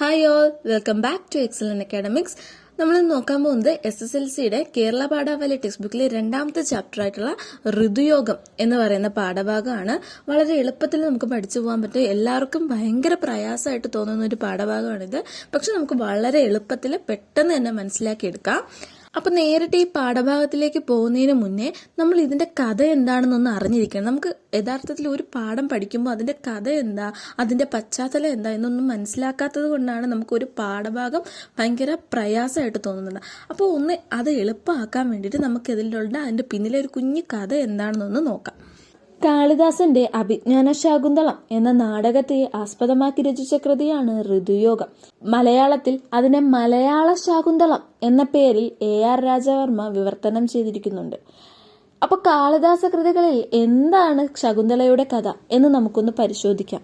Hi all welcome back to excellent academics നമ്മൾ നോക്കാൻ പോകുന്നത് എസ് എസ് എൽ സിയുടെ കേരള പാഠാവലി ടെക്സ്റ്റ് ബുക്കിലെ രണ്ടാമത്തെ ചാപ്റ്റർ ആയിട്ടുള്ള ഋതുയോഗം എന്ന് പറയുന്ന പാഠഭാഗമാണ്. വളരെ എളുപ്പത്തിൽ നമുക്ക് പഠിച്ചു പോകാൻ പറ്റും. എല്ലാവർക്കും ഭയങ്കര പ്രയാസമായിട്ട് തോന്നുന്ന ഒരു പാഠഭാഗമാണിത്. പക്ഷെ നമുക്ക് വളരെ എളുപ്പത്തിൽ പെട്ടെന്ന് തന്നെ മനസ്സിലാക്കിയെടുക്കാം. അപ്പൊ നേരിട്ട് ഈ പാഠഭാഗത്തിലേക്ക് പോകുന്നതിന് മുന്നേ നമ്മൾ ഇതിന്റെ കഥ എന്താണെന്നൊന്ന് അറിഞ്ഞിരിക്കണം. നമുക്ക് യഥാർത്ഥത്തിൽ ഒരു പാഠം പഠിക്കുമ്പോൾ അതിന്റെ കഥ എന്താ അതിന്റെ പശ്ചാത്തലം എന്താ എന്നൊന്നും മനസ്സിലാക്കാത്തത് കൊണ്ടാണ് നമുക്ക് ഒരു പാഠഭാഗം ഭയങ്കര പ്രയാസമായിട്ട് തോന്നുന്നത്. അപ്പോൾ ഒന്ന് അത് എളുപ്പമാക്കാൻ വേണ്ടിയിട്ട് നമുക്ക് ഇതിലുള്ള അതിന്റെ പിന്നിലെ ഒരു കുഞ്ഞു കഥ എന്താണെന്നൊന്ന് നോക്കാം. കാളിദാസന്റെ അഭിജ്ഞാന ശാകുന്തളം എന്ന നാടകത്തെ ആസ്പദമാക്കി രചിച്ച കൃതിയാണ് ഋതുയോഗം. മലയാളത്തിൽ അതിനെ മലയാള ശാകുന്തളം എന്ന പേരിൽ എ ആർ രാജവർമ്മ വിവർത്തനം ചെയ്തിരിക്കുന്നുണ്ട്. അപ്പൊ കാളിദാസ കൃതികളിൽ എന്താണ് ശകുന്തളയുടെ കഥ എന്ന് നമുക്കൊന്ന് പരിശോധിക്കാം.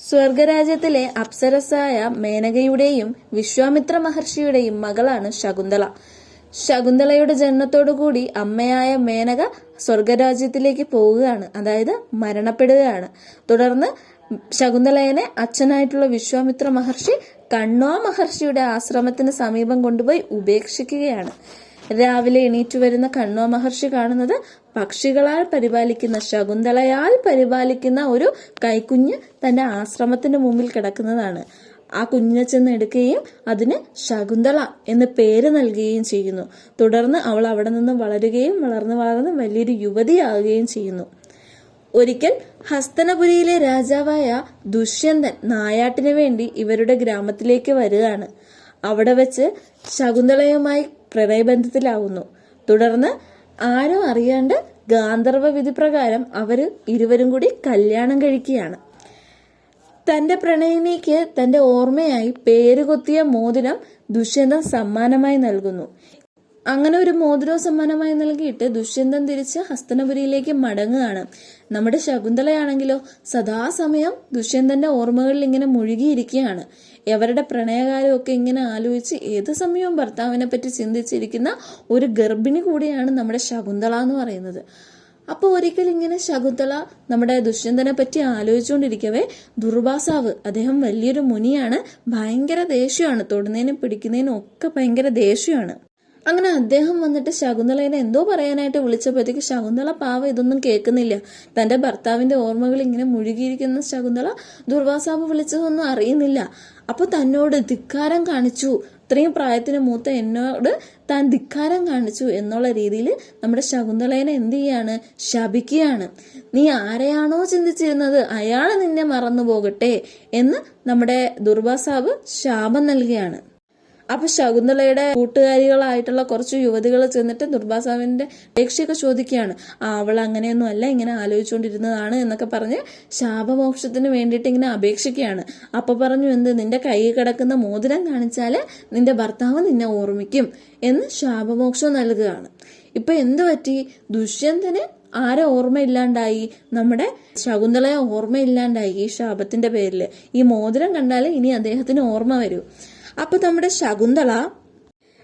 സ്വർഗരാജ്യത്തിലെ അപ്സരസായ മേനകയുടെയും വിശ്വാമിത്ര മഹർഷിയുടെയും മകളാണ് ശകുന്തള. ശകുന്തളയുടെ ജനനത്തോടുകൂടി അമ്മയായ മേനക സ്വർഗരാജ്യത്തിലേക്ക് പോവുകയാണ് അതായത് മരണപ്പെടുകയാണ്. തുടർന്ന് ശകുന്തളയനെ അച്ഛനായിട്ടുള്ള വിശ്വാമിത്ര മഹർഷി കണ്ണോ മഹർഷിയുടെ ആശ്രമത്തിന് സമീപം കൊണ്ടുപോയി ഉപേക്ഷിക്കുകയാണ്. രാവിലെ എണീറ്റു വരുന്ന കണ്ണോ മഹർഷി കാണുന്നത് പക്ഷികളാൽ പരിപാലിക്കുന്ന ശകുന്തളയാൽ പരിപാലിക്കുന്ന ഒരു കൈക്കുഞ്ഞ് തന്റെ ആശ്രമത്തിന് മുമ്പിൽ കിടക്കുന്നതാണ്. ആ കുഞ്ഞിനെ ചെന്ന് എടുക്കുകയും അതിന് ശകുന്തള എന്ന് പേര് നൽകുകയും ചെയ്യുന്നു. തുടർന്ന് അവൾ അവിടെ നിന്ന് വളരുകയും വളർന്ന് വളർന്ന് വലിയൊരു യുവതിയാവുകയും ചെയ്യുന്നു. ഒരിക്കൽ ഹസ്തനപുരിയിലെ രാജാവായ ദുഷ്യന്തൻ നായാട്ടിനു വേണ്ടി ഇവരുടെ ഗ്രാമത്തിലേക്ക് വരികയാണ്. അവിടെ വെച്ച് ശകുന്തളയുമായി പ്രണയബന്ധത്തിലാവുന്നു. തുടർന്ന് ആരും അറിയാണ്ട് ഗാന്ധർവ വിധി പ്രകാരം അവർ ഇരുവരും കൂടി കല്യാണം കഴിക്കുകയാണ്. തന്റെ പ്രണയിനിക്ക് തന്റെ ഓർമ്മയായി പേരുകൊത്തിയ മോതിരം ദുഷ്യന്തൻ സമ്മാനമായി നൽകുന്നു. അങ്ങനെ ഒരു മോതിരം സമ്മാനമായി നൽകിയിട്ട് ദുഷ്യന്തൻ തിരിച്ച് ഹസ്തനപുരിയിലേക്ക് മടങ്ങുകയാണ്. നമ്മുടെ ശകുന്തളയാണെങ്കിലോ സദാസമയം ദുഷ്യന്തന്റെ ഓർമ്മകളിൽ ഇങ്ങനെ മുഴുകിയിരിക്കുകയാണ്. എവരുടെ പ്രണയകാലമൊക്കെ ഇങ്ങനെ ആലോചിച്ച് ഏത് സമയവും ഭർത്താവിനെ പറ്റി ചിന്തിച്ചിരിക്കുന്ന ഒരു ഗർഭിണി കൂടിയാണ് നമ്മുടെ ശകുന്തള എന്ന് പറയുന്നത്. അപ്പോൾ ഒരിക്കൽ ഇങ്ങനെ ശകുന്തള നമ്മുടെ ദുഷ്യന്തനെ പറ്റി ആലോചിച്ചുകൊണ്ടിരിക്കവേ ദുർവാസാവ് അദ്ദേഹം വലിയൊരു മുനിയാണ് ഭയങ്കര ദേഷ്യമാണ് തൊടുന്നതിനും പിടിക്കുന്നതിനും ഒക്കെ ഭയങ്കര ദേഷ്യമാണ്. അങ്ങനെ അദ്ദേഹം വന്നിട്ട് ശകുന്തളേനെ എന്തോ പറയാനായിട്ട് വിളിച്ചപ്പോഴത്തേക്ക് ശകുന്തള പാവ ഇതൊന്നും കേൾക്കുന്നില്ല. തന്റെ ഭർത്താവിന്റെ ഓർമ്മകൾ ഇങ്ങനെ മുഴുകിയിരിക്കുന്ന ശകുന്തള ദുർവാസാവ് വിളിച്ചതൊന്നും അറിയുന്നില്ല. അപ്പൊ തന്നോട് ധിക്കാരം കാണിച്ചു. ഇത്രയും പ്രായത്തിന് മൂത്ത എന്നോട് താൻ ധിക്കാരം കാണിച്ചു എന്നുള്ള രീതിയിൽ നമ്മുടെ ശകുന്തളേനെ എന്ത് ചെയ്യാണ്? ശപിക്കുകയാണ്. നീ ആരെയാണോ ചിന്തിച്ചിരുന്നത് അയാൾ നിന്നെ മറന്നു പോകട്ടെ എന്ന് നമ്മുടെ ദുർവാസാവ് ശാപം നൽകുകയാണ്. അപ്പൊ ശകുന്തളയുടെ കൂട്ടുകാരികളായിട്ടുള്ള കുറച്ച് യുവതികൾ ചെന്നിട്ട് ദുർബാസാവിന്റെ രക്ഷയൊക്കെ ചോദിക്കുകയാണ്. ആ അവൾ അങ്ങനെയൊന്നും അല്ല ഇങ്ങനെ ആലോചിച്ചുകൊണ്ടിരുന്നതാണ് എന്നൊക്കെ പറഞ്ഞ് ശാപമോക്ഷത്തിന് വേണ്ടിയിട്ട് ഇങ്ങനെ അപേക്ഷിക്കുകയാണ്. അപ്പൊ പറഞ്ഞു എന്ത് നിന്റെ കൈ കിടക്കുന്ന മോതിരം കാണിച്ചാൽ നിന്റെ ഭർത്താവ് നിന്നെ ഓർമ്മിക്കും എന്ന് ശാപമോക്ഷം നൽകുകയാണ്. ഇപ്പൊ എന്ത് പറ്റി? ദുഷ്യന്തന് ആരെ ഓർമ്മയില്ലാണ്ടായി? നമ്മുടെ ശകുന്തളയെ ഓർമ്മയില്ലാണ്ടായി ഈ ശാപത്തിന്റെ പേരിൽ ഈ മോതിരം കണ്ടാൽ ഇനി അദ്ദേഹത്തിന് ഓർമ്മ വരൂ. അപ്പൊ നമ്മുടെ ശകുന്തള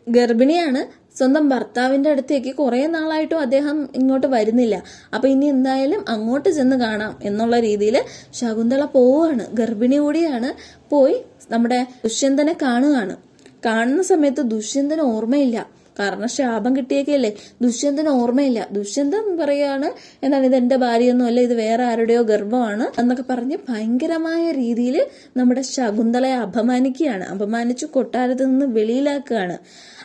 ഗർഭിണിയാണ്. സ്വന്തം ഭർത്താവിന്റെ അടുത്തേക്ക് കുറെ നാളായിട്ടും അദ്ദേഹം ഇങ്ങോട്ട് വരുന്നില്ല. അപ്പൊ ഇനി എന്തായാലും അങ്ങോട്ട് ചെന്ന് കാണാം എന്നുള്ള രീതിയിൽ ശകുന്തള പോവുകയാണ്. ഗർഭിണി കൂടിയാണ് പോയി നമ്മുടെ ദുഷ്യന്തനെ കാണുകയാണ്. കാണുന്ന സമയത്ത് ദുഷ്യന്തന് ഓർമ്മയില്ല. കാരണം ശാപം കിട്ടിയേക്കല്ലേ? ദുഷ്യന്തന് ഓർമ്മയില്ല. ദുഷ്യന്തൻ പറയാണ് എന്താണ് ഇത് എന്റെ ഭാര്യയൊന്നും അല്ല ഇത് വേറെ ആരുടെയോ ഗർഭമാണ് എന്നൊക്കെ പറഞ്ഞ് ഭയങ്കരമായ രീതിയിൽ നമ്മുടെ ശകുന്തളയെ അപമാനിക്കുകയാണ്. അപമാനിച്ചു കൊട്ടാരത്തിൽ നിന്ന് വെളിയിലാക്കുകയാണ്.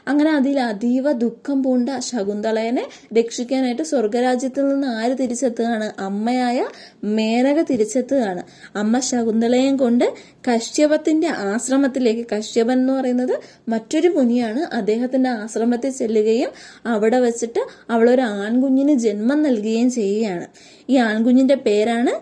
അങ്ങനെ അതിൽ അതീവ ദുഃഖം പൂണ്ട ശകുന്തളയനെ രക്ഷിക്കാനായിട്ട് സ്വർഗരാജ്യത്തിൽ നിന്ന് ആര് തിരിച്ചെത്തുകയാണ്? അമ്മയായ മേനക തിരിച്ചെത്തുകയാണ്. അമ്മ ശകുന്തളയും കൊണ്ട് കശ്യപത്തിന്റെ ആശ്രമത്തിലേക്ക് കശ്യപൻ എന്ന് പറയുന്നത് മറ്റൊരു മുനിയാണ് അദ്ദേഹത്തിന്റെ ആശ്രമത്തിൽ ചെല്ലുകയും അവിടെ വെച്ചിട്ട് അവളൊരു ആൺകുഞ്ഞിന് ജന്മം നൽകുകയും ചെയ്യുകയാണ്. ഈ ആൺകുഞ്ഞിന്റെ പേരാണ്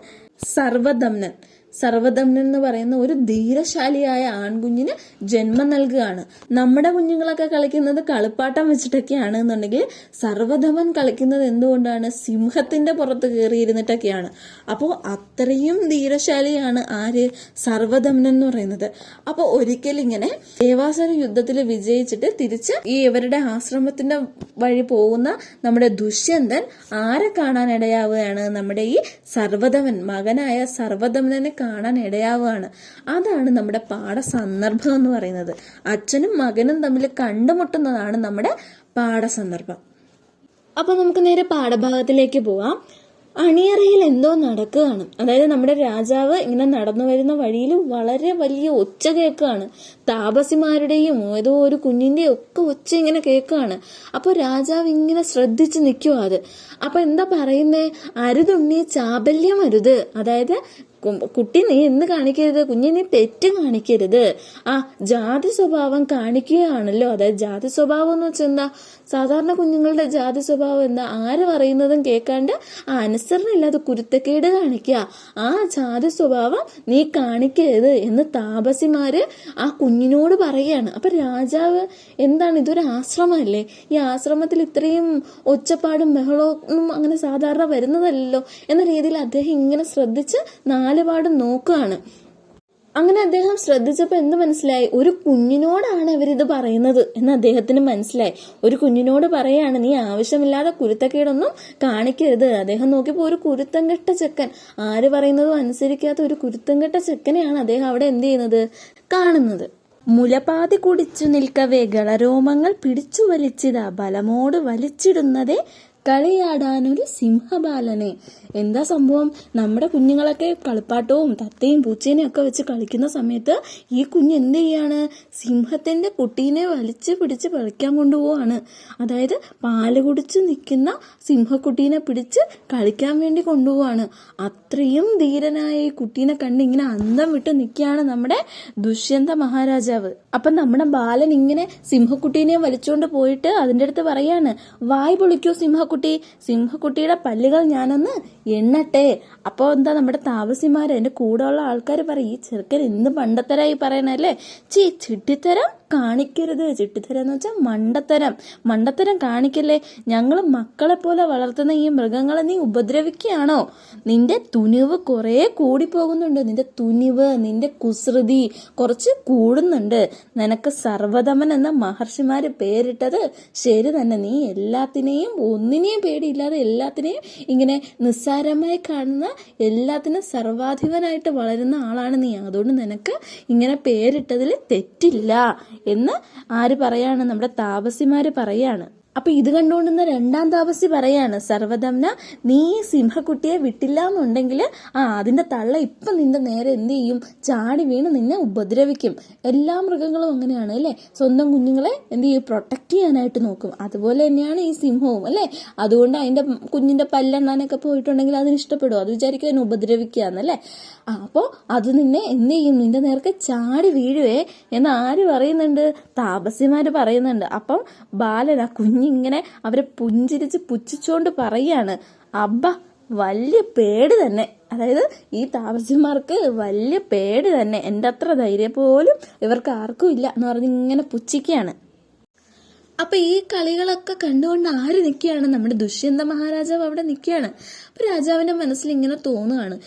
സർവദംനൻ സർവദംനൻ എന്ന് പറയുന്ന ഒരു ധീരശാലിയായ ആൺകുഞ്ഞിന് ജന്മം നൽകുകയാണ്. നമ്മുടെ കുഞ്ഞുങ്ങളൊക്കെ കളിക്കുന്നത് കളിപ്പാട്ടം വെച്ചിട്ടൊക്കെയാണ് എന്നുണ്ടെങ്കിൽ സർവധമൻ കളിക്കുന്നത് എന്തുകൊണ്ടാണ്? സിംഹത്തിന്റെ പുറത്ത് കയറിയിരുന്നിട്ടൊക്കെയാണ്. അപ്പോൾ അത്രയും ധീരശാലിയാണ് ആര്? സർവദമനൻ എന്ന് പറയുന്നത്. അപ്പോൾ ഒരിക്കൽ ഇങ്ങനെ ദേവാസുര യുദ്ധത്തിൽ വിജയിച്ചിട്ട് തിരിച്ച് ഈ ഇവരുടെ ആശ്രമത്തിന്റെ വഴി പോകുന്ന നമ്മുടെ ദുഷ്യന്തൻ ആരെ കാണാൻ ഇടയാവുകയാണ് നമ്മുടെ ഈ സർവധമൻ മകനായ സർവധമനെ കാണാൻ ഇടയാവുകയാണ്. അതാണ് നമ്മുടെ പാഠസന്ദർഭം എന്ന് പറയുന്നത്. അച്ഛനും മകനും തമ്മിൽ കണ്ടുമുട്ടുന്നതാണ് നമ്മുടെ പാഠസന്ദർഭം. അപ്പോൾ നമുക്ക് നേരെ പാഠഭാഗത്തിലേക്ക് പോവാം. അണിയറയിൽ എന്തോ നടക്കുകയാണ്. അതായത് നമ്മുടെ രാജാവ് ഇങ്ങനെ നടന്നു വരുന്ന വഴിയിൽ വളരെ വലിയ ഒച്ച കേൾക്കുകയാണ്. താപസിമാരുടെയും ഏതോ ഒരു കുഞ്ഞിന്റെയും ഒക്കെ ഒച്ച ഇങ്ങനെ കേൾക്കുകയാണ്. അപ്പോൾ രാജാവ് ഇങ്ങനെ ശ്രദ്ധിച്ച് നിൽക്കുക അത്. അപ്പോൾ എന്താ പറയുന്നേ? അരുതുണ്ണി ചാബല്യം അരുത് അതായത് കുട്ടി നീ എന്ത് കാണിക്കരുത് കുഞ്ഞി നീ തെറ്റ് കാണിക്കരുത്. ആ ജാതി സ്വഭാവം കാണിക്കുകയാണല്ലോ. അതായത് ജാതി സ്വഭാവം എന്ന് വെച്ചാൽ എന്താ? സാധാരണ കുഞ്ഞുങ്ങളുടെ ജാതി സ്വഭാവം എന്താ? ആര് പറയുന്നതും കേൾക്കാണ്ട് ആ അനുസരണ ഇല്ലാതെ കുരുത്തക്കേട് കാണിക്കുക. ആ ജാതി സ്വഭാവം നീ കാണിക്കരുത് എന്ന് താപസിമാര് ആ കുഞ്ഞിനോട് പറയാണ്. അപ്പൊ രാജാവ് എന്താണ്? ഇതൊരു ആശ്രമമല്ലേ? ഈ ആശ്രമത്തിൽ ഇത്രയും ഒച്ചപ്പാടും ബഹളവും അങ്ങനെ സാധാരണ വരുന്നതല്ലോ എന്ന രീതിയിൽ അദ്ദേഹം ഇങ്ങനെ ശ്രദ്ധിച്ച് നാലുപാടും നോക്കുകയാണ്. അങ്ങനെ അദ്ദേഹം ശ്രദ്ധിച്ചപ്പോൾ എന്ത് മനസ്സിലായി? ഒരു കുഞ്ഞിനോടാണ് ഇവരിത് പറയുന്നത് എന്ന് അദ്ദേഹത്തിന് മനസ്സിലായി. ഒരു കുഞ്ഞിനോട് പറയാണ് നീ ആവശ്യമില്ലാതെ കുരുത്തക്കേടൊന്നും കാണിക്കരുത്. അദ്ദേഹം നോക്കിയപ്പോൾ ഒരു കുരുത്തം കെട്ട ചെക്കൻ. ആര് പറയുന്നതും അനുസരിക്കാത്ത ഒരു കുരുത്തം കെട്ട ചെക്കനെയാണ് അദ്ദേഹം അവിടെ എന്ത് ചെയ്യുന്നത്? കാണുന്നത്. മുലപാതി കുടിച്ചു നിൽക്കവേ ഗളരോമങ്ങൾ പിടിച്ചു വലിച്ചിതാ ബലമോട് വലിച്ചിടുന്നതേ കളിയാടാനൊരു സിംഹബാലനെ. എന്താ സംഭവം? നമ്മുടെ കുഞ്ഞുങ്ങളൊക്കെ കളിപ്പാട്ടവും തത്തയും പൂച്ചേനെയും ഒക്കെ വെച്ച് കളിക്കുന്ന സമയത്ത് ഈ കുഞ്ഞ് എന്ത് ചെയ്യാണ്? സിംഹത്തിന്റെ കുട്ടീനെ വലിച്ച് പിടിച്ച് കളിക്കാൻ കൊണ്ടുപോവാണ്. അതായത് പാൽ കുടിച്ച് നിൽക്കുന്ന സിംഹക്കുട്ടീനെ പിടിച്ച് കളിക്കാൻ വേണ്ടി കൊണ്ടുപോവാണ്. അത്രയും ധീരനായ ഈ കുട്ടീനെ കണ്ട് ഇങ്ങനെ അന്തം വിട്ട് നിൽക്കുകയാണ് നമ്മുടെ ദുഷ്യന്ത മഹാരാജാവ്. അപ്പൊ നമ്മുടെ ബാലൻ ഇങ്ങനെ സിംഹക്കുട്ടീനെ വലിച്ചുകൊണ്ട് പോയിട്ട് അതിന്റെ അടുത്ത് പറയാണ് വായ് പൊളിക്കൂ സിംഹക്കുട്ടി സിംഹക്കുട്ടിയുടെ പല്ലുകൾ ഞാനൊന്ന് എണ്ണട്ടെ. അപ്പോൾ എന്താ നമ്മുടെ താമസിമാർ കൂടെ ഉള്ള ആൾക്കാർ പറയും ഈ ചെറുക്കൻ എന്ത് പണ്ടത്തരായി പറയണല്ലേ ചീ ചിട്ടിത്തരം? കാണിക്കരുത്. ചിട്ടിത്തരം എന്ന് വെച്ചാൽ മണ്ടത്തരം. മണ്ടത്തരം കാണിക്കല്ലേ? ഞങ്ങൾ മക്കളെ പോലെ വളർത്തുന്ന ഈ മൃഗങ്ങളെ നീ ഉപദ്രവിക്കുകയാണോ? നിന്റെ തുനിവ് കുറേ കൂടി പോകുന്നുണ്ട് നിന്റെ തുനിവ് നിന്റെ കുസൃതി കുറച്ച് കൂടുന്നുണ്ട്. നിനക്ക് സർവതമൻ എന്ന മഹർഷിമാര് പേരിട്ടത് ശരി തന്നെ. നീ എല്ലാത്തിനെയും ഒന്നിനെയും പേടിയില്ലാതെ എല്ലാത്തിനെയും ഇങ്ങനെ നിസ്സാരമായി കാണുന്ന എല്ലാത്തിനും സർവാധിപനായിട്ട് വളരുന്ന ആളാണ് നീ. അതുകൊണ്ട് നിനക്ക് ഇങ്ങനെ പേരിട്ടതിൽ തെറ്റില്ല. എന്ന് ആര് പറയാണ്? നമ്മുടെ താപസിമാര് പറയാണ്. അപ്പൊ ഇത് കണ്ടുകൊണ്ടുന്ന രണ്ടാം താപസി പറയാണ് സർവദംന നീ സിംഹക്കുട്ടിയെ വിട്ടില്ല എന്നുണ്ടെങ്കിൽ ആ അതിന്റെ തള്ള ഇപ്പൊ നിന്റെ നേരെ എന്ത് ചെയ്യും? ചാടി വീണ് നിന്നെ ഉപദ്രവിക്കും. എല്ലാ മൃഗങ്ങളും അങ്ങനെയാണ് അല്ലേ? സ്വന്തം കുഞ്ഞുങ്ങളെ എന്ത് ചെയ്യും? പ്രൊട്ടക്ട് ചെയ്യാനായിട്ട് നോക്കും. അതുപോലെ തന്നെയാണ് ഈ സിംഹവും അല്ലേ? അതുകൊണ്ട് അതിന്റെ കുഞ്ഞിന്റെ പല്ലെണ്ണാനൊക്കെ പോയിട്ടുണ്ടെങ്കിൽ അതിന് ഇഷ്ടപ്പെടും. അത് വിചാരിക്കും അതിനെ ഉപദ്രവിക്കുകയെന്നല്ലേ ആ അപ്പോൾ അത് നിന്നെ എന്ത് ചെയ്യും? നിന്റെ നേർക്ക് ചാടി വീഴുവേ എന്ന് ആര് പറയുന്നുണ്ട്? താപസിമാര് പറയുന്നുണ്ട്. അപ്പം ബാലൻ ആ കുഞ്ഞിങ്ങനെ അവരെ പുഞ്ചിരിച്ച് പുച്ഛിച്ചുകൊണ്ട് പറയാണ്. അബ്ബ വലിയ പേടി തന്നെ. അതായത് ഈ താമസിമാർക്ക് വലിയ പേടി തന്നെ. എന്റെ അത്ര ധൈര്യം പോലും ഇവർക്ക് ആർക്കും ഇല്ല എന്ന് പറഞ്ഞ് ഇങ്ങനെ പുച്ഛിക്കുകയാണ്. അപ്പൊ ഈ കളികളൊക്കെ കണ്ടുകൊണ്ട് ആര് നിൽക്കുകയാണ്? നമ്മുടെ ദുഷ്യന്ത മഹാരാജാവ് അവിടെ നിൽക്കുകയാണ്. അപ്പൊ രാജാവിന്റെ മനസ്സിൽ ഇങ്ങനെ തോന്നുകയാണ്.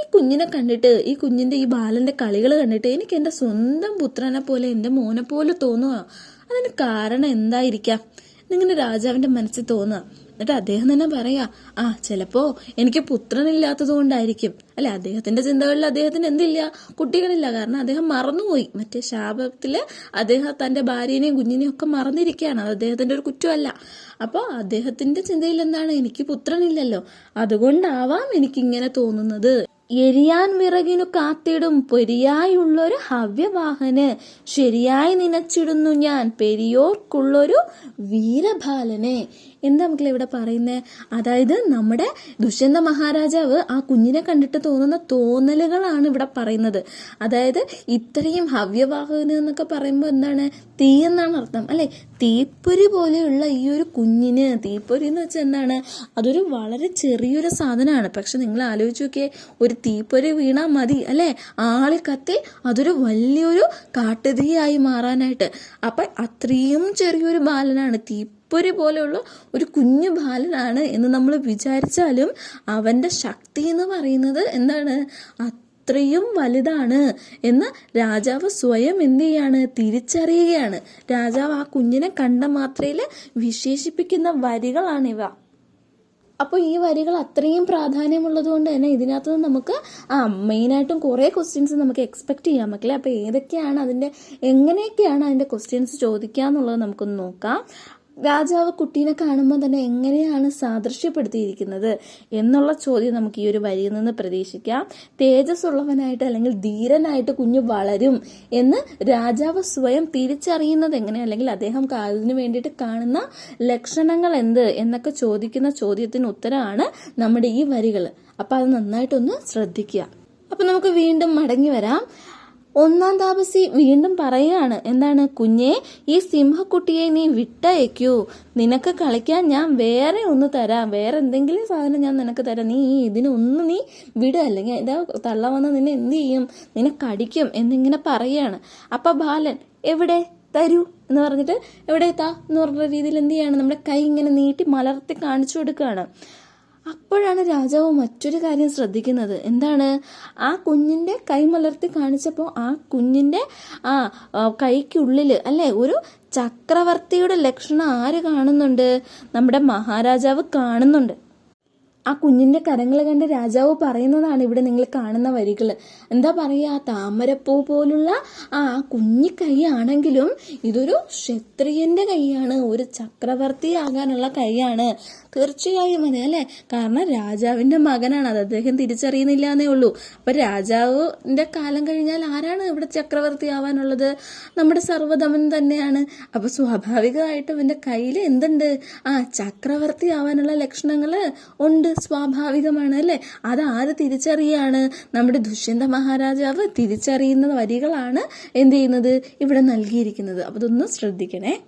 ഈ കുഞ്ഞിനെ കണ്ടിട്ട് ഈ കുഞ്ഞിന്റെ ഈ ബാലന്റെ കളികൾ കണ്ടിട്ട് എനിക്ക് എന്റെ സ്വന്തം പുത്രനെ പോലെ എന്റെ മോനെ പോലെ തോന്നുക. അതിന് കാരണം എന്തായിരിക്കാം? എന്നിങ്ങനെ രാജാവിന്റെ മനസ്സിൽ തോന്നുക എന്നിട്ട് അദ്ദേഹം തന്നെ പറയാ ആ ചിലപ്പോ എനിക്ക് പുത്രനില്ലാത്തത് കൊണ്ടായിരിക്കും. അല്ലെ അദ്ദേഹത്തിന്റെ ചിന്തകളിൽ അദ്ദേഹത്തിന് എന്തില്ല? കുട്ടികളില്ല. കാരണം അദ്ദേഹം മറന്നുപോയി. മറ്റേ ശാപത്തിൽ അദ്ദേഹം തന്റെ ഭാര്യനെയും കുഞ്ഞിനെയും ഒക്കെ മറന്നിരിക്കുകയാണ്. അത് അദ്ദേഹത്തിന്റെ ഒരു കുറ്റമല്ല. അപ്പോൾ അദ്ദേഹത്തിന്റെ ചിന്തയിൽ എന്താണ്? എനിക്ക് പുത്രനില്ലല്ലോ. അതുകൊണ്ടാവാം എനിക്കിങ്ങനെ തോന്നുന്നത്. എരിയാൻ വിറകിനു കാത്തിടും പൊരിയായുള്ളൊരു ഹവ്യവാഹന്. ശരിയായി നനച്ചിടുന്നു ഞാൻ. പെരിയോർക്കുള്ളൊരു വീരബാലനെ. എന്താ മക്കളെ ഇവിടെ പറയുന്നത് അതായത് നമ്മുടെ ദുഷ്യന്ത മഹാരാജാവ് ആ കുഞ്ഞിനെ കണ്ടിട്ട് തോന്നുന്ന തോന്നലുകളാണ് ഇവിടെ പറയുന്നത്. അതായത് ഇത്രയും ഹവ്യവാഹകന് എന്നൊക്കെ പറയുമ്പോൾ എന്താണ്? തീ എന്നാണ് അർത്ഥം. അല്ലെ? തീപ്പൊരി പോലെയുള്ള ഈ ഒരു കുഞ്ഞിന് തീപ്പൊരി എന്ന് വെച്ചാൽ എന്താണ്? അതൊരു വളരെ ചെറിയൊരു സാധനമാണ്. പക്ഷെ നിങ്ങൾ ആലോചിച്ച് നോക്കിയേ ഒരു തീപ്പൊരി വീണാൽ മതി അല്ലെ? ആളി കത്തി അതൊരു വലിയൊരു കാട്ടുതീയായി മാറാനായിട്ട്. അപ്പൊ അത്രയും ചെറിയൊരു ബാലനാണ് തീ പൊരി പോലെയുള്ള ഒരു കുഞ്ഞു ബാലനാണ് എന്ന് നമ്മൾ വിചാരിച്ചാലും അവന്റെ ശക്തി എന്ന് പറയുന്നത് എന്താണ്? അത്രയും വലുതാണ് എന്ന് രാജാവ് സ്വയം എന്ത് ചെയ്യാണ്? തിരിച്ചറിയുകയാണ്. രാജാവ് ആ കുഞ്ഞിനെ കണ്ട മാത്രയിൽ വിശേഷിപ്പിക്കുന്ന വരികളാണിവ. അപ്പോൾ ഈ വരികൾ അത്രയും പ്രാധാന്യമുള്ളത് കൊണ്ട് തന്നെ ഇതിനകത്ത് നിന്ന് നമുക്ക് ആ മെയിനായിട്ടും കുറേ ക്വസ്റ്റ്യൻസ് നമുക്ക് എക്സ്പെക്റ്റ് ചെയ്യാൻ മക്കളെ അപ്പോൾ ഏതൊക്കെയാണ് അതിന്റെ എങ്ങനെയൊക്കെയാണ് അതിന്റെ ക്വസ്റ്റ്യൻസ് ചോദിക്കുക എന്നുള്ളത് നമുക്കൊന്ന് നോക്കാം. രാജാവ് കുട്ടീനെ കാണുമ്പോൾ തന്നെ എങ്ങനെയാണ് സാദൃശ്യപ്പെടുത്തിയിരിക്കുന്നത് എന്നുള്ള ചോദ്യം നമുക്ക് ഈ ഒരു വരിയിൽ നിന്ന് പ്രതീക്ഷിക്കാം. തേജസ് ഉള്ളവനായിട്ട് അല്ലെങ്കിൽ ധീരനായിട്ട് കുഞ്ഞു വളരും എന്ന് രാജാവ് സ്വയം തിരിച്ചറിയുന്നത് എങ്ങനെ? അല്ലെങ്കിൽ അദ്ദേഹം അതിനു വേണ്ടിയിട്ട് കാണുന്ന ലക്ഷണങ്ങൾ എന്ത് എന്നൊക്കെ ചോദിക്കുന്ന ചോദ്യത്തിന് ഉത്തരമാണ് നമ്മുടെ ഈ വരികൾ അപ്പം അത് നന്നായിട്ടൊന്ന് ശ്രദ്ധിക്കുക. അപ്പം നമുക്ക് വീണ്ടും മടങ്ങി വരാം. ഒന്നാം താപസി വീണ്ടും പറയുകയാണ് എന്താണ് കുഞ്ഞെ ഈ സിംഹക്കുട്ടിയെ നീ വിട്ടയക്കൂ. നിനക്ക് കളിക്കാൻ ഞാൻ വേറെ ഒന്ന് തരാം. വേറെ എന്തെങ്കിലും സാധനം ഞാൻ നിനക്ക് തരാം. നീ ഇതിനൊന്ന് നീ വിട. അല്ലെങ്കിൽ ഇതാ തള്ള വന്ന് നിന്നെ എന്ത് ചെയ്യും? നിന്നെ കടിക്കും. എന്നിങ്ങനെ പറയുകയാണ്. അപ്പൊ ബാലൻ എവിടെ? തരൂ. എന്ന് പറഞ്ഞിട്ട് എവിടെ എത്താ എന്ന് പറഞ്ഞ രീതിയിൽ എന്ത് ചെയ്യാണ്? നമ്മുടെ കൈ ഇങ്ങനെ നീട്ടി മലർത്തി കാണിച്ചു കൊടുക്കുകയാണ്. അപ്പോഴാണ് രാജാവ് മറ്റൊരു കാര്യം ശ്രദ്ധിക്കുന്നത്. എന്താണ്? ആ കുഞ്ഞിന്റെ കൈമലർത്തി കാണിച്ചപ്പോൾ ആ കുഞ്ഞിന്റെ ആ കൈക്കുള്ളിൽ അല്ലേ ഒരു ചക്രവർത്തിയുടെ ലക്ഷണം ആര് കാണുന്നുണ്ട്? നമ്മുടെ മഹാരാജാവ് കാണുന്നുണ്ട്. ആ കുഞ്ഞിന്റെ കരങ്ങൾ കണ്ട് രാജാവ് പറയുന്നതാണ് ഇവിടെ നിങ്ങൾ കാണുന്ന വരികൾ എന്താ പറയുക താമരപ്പൂ പോലുള്ള ആ കുഞ്ഞി കൈയാണെങ്കിലും ഇതൊരു ക്ഷത്രിയന്റെ കൈയാണ് ഒരു ചക്രവർത്തി ചക്രവർത്തിയാകാനുള്ള കൈയാണ്. തീർച്ചയായും അതെ അല്ലേ? കാരണം രാജാവിന്റെ മകനാണ് അത് അദ്ദേഹം തിരിച്ചറിയുന്നില്ല എന്നേ ഉള്ളൂ. അപ്പൊ രാജാവിന്റെ കാലം കഴിഞ്ഞാൽ ആരാണ് ഇവിടെ ചക്രവർത്തി ആവാനുള്ളത് നമ്മുടെ സർവധമൻ തന്നെയാണ്. അപ്പോൾ സ്വാഭാവികമായിട്ടും അവന്റെ കയ്യിൽ എന്തുണ്ട്? ആ ചക്രവർത്തി ആവാനുള്ള ലക്ഷണങ്ങൾ ഉണ്ട്. സ്വാഭാവികമാണ് അല്ലേ അത് ആര് തിരിച്ചറിയാണ്? നമ്മുടെ ദുഷ്യന്ത മഹാരാജാവ് തിരിച്ചറിയുന്ന വരികളാണ് എന്ത് ചെയ്യുന്നത്? ഇവിടെ നൽകിയിരിക്കുന്നത്. അപ്പൊ ഇതൊന്ന് ശ്രദ്ധിക്കണേ.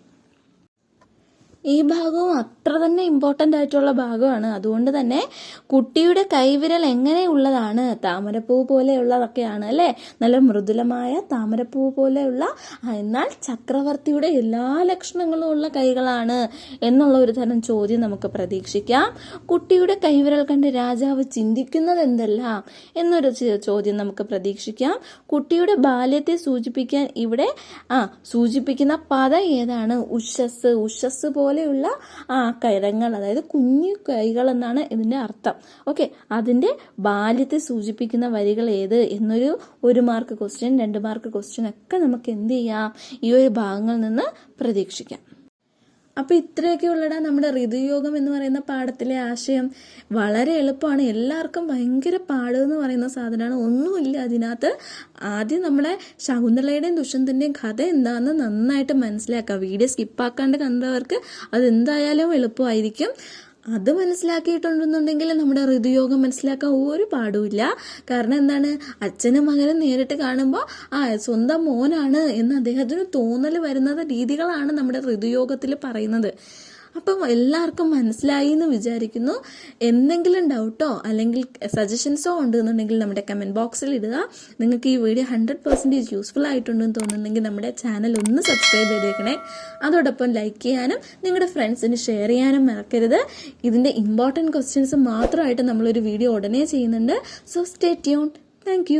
ഈ ഭാഗവും അത്ര തന്നെ ഇമ്പോർട്ടന്റ് ആയിട്ടുള്ള ഭാഗമാണ്. അതുകൊണ്ട് തന്നെ കുട്ടിയുടെ കൈവിരൽ എങ്ങനെയുള്ളതാണ്? താമരപ്പൂ പോലെയുള്ളതൊക്കെയാണ് അല്ലേ? നല്ല മൃദുലമായ താമരപ്പൂ പോലെയുള്ള എന്നാൽ ചക്രവർത്തിയുടെ എല്ലാ ലക്ഷണങ്ങളും ഉള്ള കൈകളാണ് എന്നുള്ള ഒരു തരം ചോദ്യം നമുക്ക് പ്രതീക്ഷിക്കാം. കുട്ടിയുടെ കൈവിരൽ കണ്ട് രാജാവ് ചിന്തിക്കുന്നത് എന്തല്ല എന്നൊരു ചോദ്യം നമുക്ക് പ്രതീക്ഷിക്കാം. കുട്ടിയുടെ ബാല്യത്തെ സൂചിപ്പിക്കാൻ ഇവിടെ ആ സൂചിപ്പിക്കുന്ന പദം ഏതാണ്? ഉഷസ് ഉഷസ് പോലെയുള്ള കരങ്ങൾ അതായത് കുഞ്ഞു കൈകൾ എന്നാണ് ഇതിന്റെ അർത്ഥം. ഓക്കെ അതിന്റെ ബാല്യത്തെ സൂചിപ്പിക്കുന്ന വരികൾ ഏത്? എന്നൊരു ഒരു മാർക്ക് ക്വസ്റ്റ്യൻ രണ്ട് മാർക്ക് ക്വസ്റ്റ്യൻ ഒക്കെ നമുക്ക് എന്ത് ചെയ്യാം? ഈ ഒരു ഭാഗങ്ങളിൽ നിന്ന് പ്രതീക്ഷിക്കാം. അപ്പൊ ഇത്രയൊക്കെ ഉള്ളടാ നമ്മുടെ ഋതുയോഗം എന്ന് പറയുന്ന പാഠത്തിലെ ആശയം. വളരെ എളുപ്പമാണ്. എല്ലാവർക്കും ഭയങ്കര പാട് എന്ന് പറയുന്ന സാധനമാണ്. ഒന്നുമില്ല അതിനകത്ത്. ആദ്യം നമ്മുടെ ശകുന്തളയുടെയും ദുഷ്യന്തന്റെയും കഥ എന്താണെന്ന് നന്നായിട്ട് മനസ്സിലാക്കുക. വീഡിയോ സ്കിപ്പാക്കാണ്ട് കണ്ടവർക്ക് അതെന്തായാലും എളുപ്പമായിരിക്കും. അത് മനസ്സിലാക്കിയിട്ടുണ്ടെന്നുണ്ടെങ്കിൽ നമ്മുടെ ഋതുയോഗം മനസ്സിലാക്കാൻ ഒരു പാടുമില്ല. കാരണം എന്താണ്? അച്ഛനും മകനും നേരിട്ട് കാണുമ്പോൾ ആ സ്വന്തം മോനാണ് എന്ന് അദ്ദേഹത്തിന് തോന്നൽ വരുന്നത് രീതികളാണ് നമ്മുടെ ഋതുയോഗത്തിൽ പറയുന്നത്. അപ്പം എല്ലാവർക്കും മനസ്സിലായി എന്ന് വിചാരിക്കുന്നു. എന്തെങ്കിലും ഡൗട്ടോ അല്ലെങ്കിൽ സജഷൻസോ ഉണ്ടെന്നുണ്ടെങ്കിൽ നമ്മുടെ കമന്റ് ബോക്സിൽ ഇടുക. നിങ്ങൾക്ക് ഈ വീഡിയോ ഹൺഡ്രഡ് പെർസെന്റേജ് യൂസ്ഫുൾ ആയിട്ടുണ്ടെന്ന് തോന്നുന്നുണ്ടെങ്കിൽ നമ്മുടെ ചാനൽ ഒന്ന് സബ്സ്ക്രൈബ് ചെയ്തേക്കണേ. അതോടൊപ്പം ലൈക്ക് ചെയ്യാനും നിങ്ങളുടെ ഫ്രണ്ട്സിന് ഷെയർ ചെയ്യാനും മറക്കരുത്. ഇതിന്റെ ഇമ്പോർട്ടന്റ് ക്വസ്റ്റ്യൻസ് മാത്രമായിട്ട് നമ്മളൊരു വീഡിയോ ഉടനെ ചെയ്യുന്നുണ്ട്. So stay tune thank